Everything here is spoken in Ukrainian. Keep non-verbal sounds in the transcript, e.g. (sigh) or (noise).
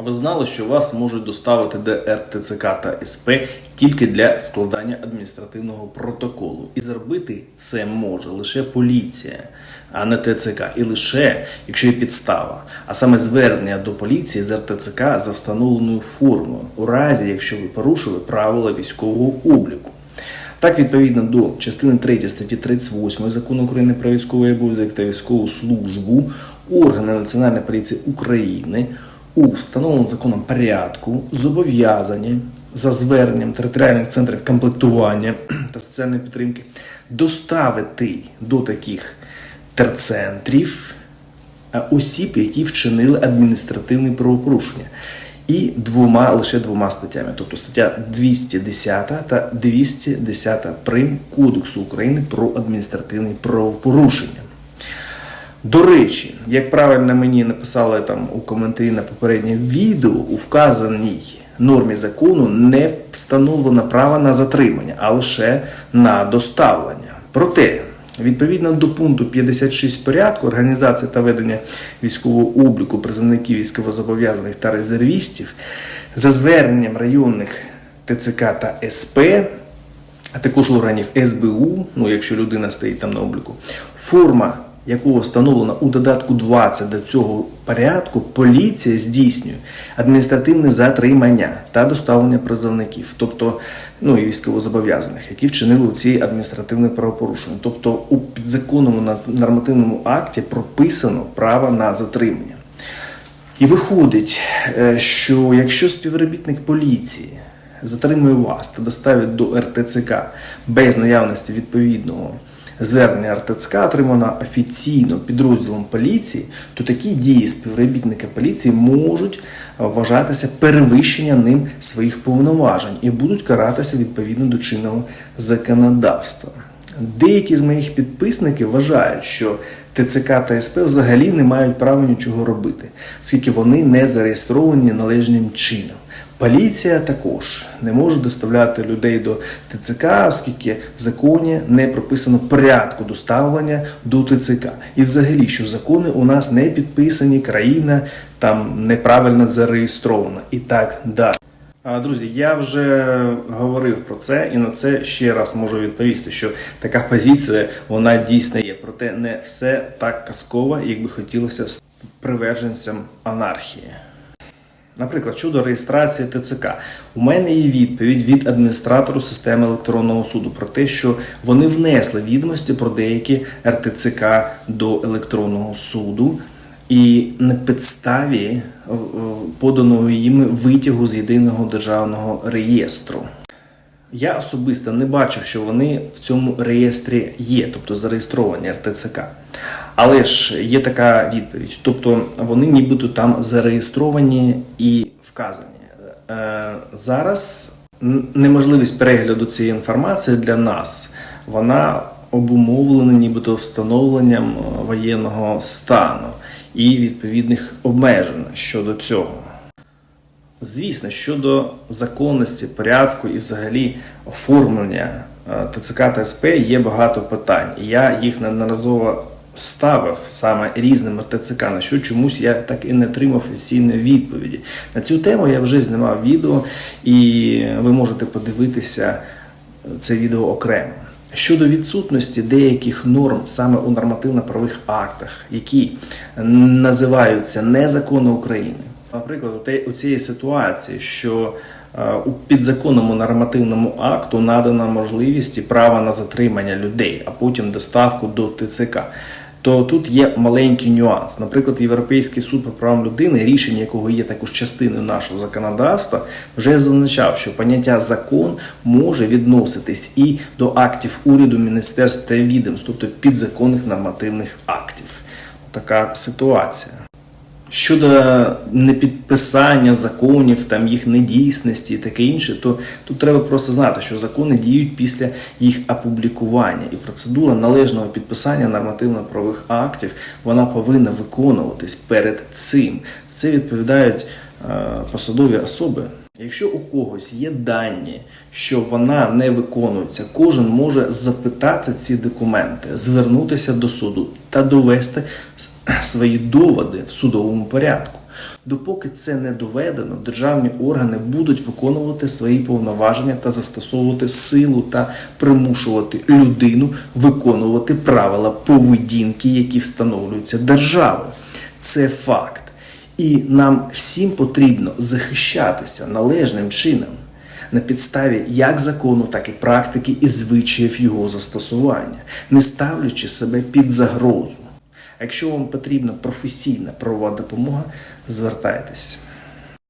А ви знали, що вас можуть доставити до РТЦК та СП тільки для складання адміністративного протоколу. І зробити це може лише поліція, а не ТЦК. І лише якщо є підстава, а саме звернення до поліції з РТЦК за встановленою формою, у разі якщо ви порушили правила військового обліку. Так, відповідно до частини 3 статті 38 закону України про військовий обов'язок та військову службу, органи Національної поліції України у встановленому законом порядку зобов'язані за зверненням територіальних центрів комплектування (clears throat) та соціальної підтримки доставити до таких терцентрів е, осіб, які вчинили адміністративне правопорушення. І двома лише двома статтями, тобто стаття 210 та 210 прим Кодексу України про адміністративні правопорушення. До речі, як правильно мені написали там у коментарі на попереднє відео, у вказаній нормі закону не встановлено право на затримання, а лише на доставлення. Проте, відповідно до пункту 56 порядку організації та ведення військового обліку призовників військовозобов'язаних та резервістів за зверненням районних ТЦК та СП а також органів СБУ, ну якщо людина стоїть там на обліку, форма якого встановлена у додатку 20 до цього порядку, поліція здійснює адміністративне затримання та доставлення призовників, тобто ну і військовозобов'язаних, які вчинили у ці адміністративні правопорушення. Тобто у підзаконному нормативному акті прописано право на затримання. І виходить, е, що якщо співробітник поліції затримує вас та доставить до РТЦК без наявності відповідного звернення РТЦК, отримано офіційно підрозділом поліції, то такі дії співробітника поліції можуть е, вважатися перевищенням ним своїх повноважень і будуть каратися відповідно до чинного законодавства. Деякі з моїх підписників вважають, що ТЦК та СП взагалі не мають права нічого робити, оскільки вони не зареєстровані належним чином. Поліція також не може доставляти людей до ТЦК, оскільки в законі не прописано порядку доставлення до ТЦК. І взагалі, що закони у нас не підписані, країна там неправильно зареєстрована і так далі. Друзі, я вже говорив про це і на це ще раз можу відповісти, що така позиція вона дійсно є. Проте не все так казково, як би хотілося приверженцям анархії. Наприклад, щодо реєстрації ТЦК, у мене є відповідь від адміністратору системи електронного суду про те, що вони внесли відомості про деякі РТЦК до електронного суду, і на підставі е, е, поданого їм витягу з єдиного державного реєстру. Я особисто не бачив, що вони в цьому реєстрі є, тобто зареєстровані РТЦК. Але ж є така відповідь. Тобто вони нібито там зареєстровані і вказані. Е, зараз неможливість перегляду цієї інформації для нас вона обумовлена нібито встановленням е, воєнного стану і відповідних обмежень щодо цього. Звісно, щодо законності, порядку і взагалі оформлення е, ТЦК та СП є багато питань. Я їх неодноразово ставив саме різним РТЦК, на що чомусь я так і не отримав офіційної відповіді. На цю тему я вже знімав відео, і ви можете подивитися це відео окремо. Щодо відсутності деяких норм саме у нормативно-правових актах, які називаються не незакони України. Наприклад, у те- у цієї ситуації, що е, у підзаконному нормативному акту надана можливість і право на затримання людей, а потім доставку до ТЦК. То тут є маленький нюанс. Наприклад, Європейський суд по правам людини, рішення якого є також частиною нашого законодавства, вже зазначав, що поняття закон може відноситись і до актів уряду, міністерств та відомств, тобто підзаконних нормативних актів. Така ситуація. Щодо непідписання законів, там їх недійсності і таке інше, то тут треба просто знати, що закони діють після їх опублікування, і процедура належного підписання нормативно-правових актів вона повинна виконуватись перед цим. Це відповідають е, посадові особи. Якщо у когось є дані, що вона не виконується, кожен може запитати ці документи, звернутися до суду та довести свої доводи в судовому порядку. Допоки це не доведено, державні органи будуть виконувати свої повноваження та застосовувати силу та примушувати людину виконувати правила поведінки, які встановлюються державою. Це факт. І нам всім потрібно захищатися належним чином на підставі як закону, так і практики і звичаїв його застосування, не ставлячи себе під загрозу. Якщо вам потрібна професійна правова допомога, звертайтеся.